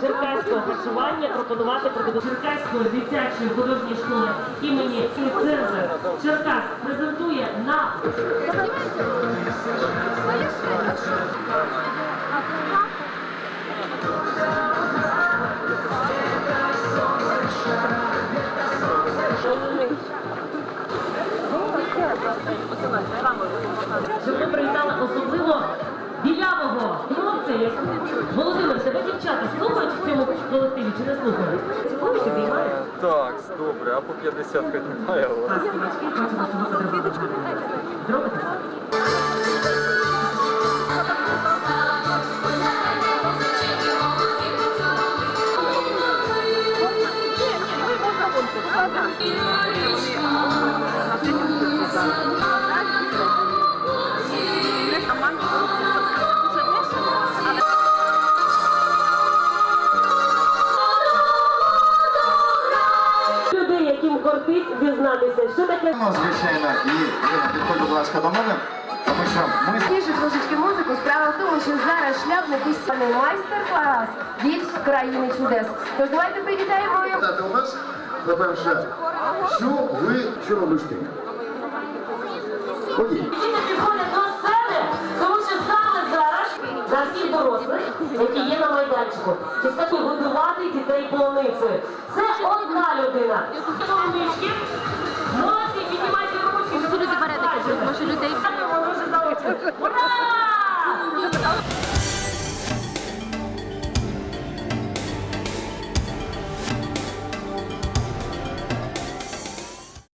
черкаського харчування пропонувати продукти Черкаської дитячої художньої школи імені Цезар. Черкас презентує на щоб ми привітали особливо білявого Володимир, тебе дівчата слухають в цьому колективі чи не слухають? Цікавість обіймають? Так, добре, а по 50 хоч немає. але- що. Зробите дізнатися, що таке Ну, звичайно, і Ірина, підходь, будь ласка, до мене, тому що ми Тише трошечки музику. Справа в тому, що зараз шляпний пустяний майстер-клас від країни чудес. Тож давайте привітаємо його. У вас, по-перше, що ви що робите? Окей. Діти дорослих, які є на майданчику. Чи годувати дітей полониці. Це одна людина. Сонечки, носі, піднімайте ручки, щоб ви бачили. Може людей. Ура!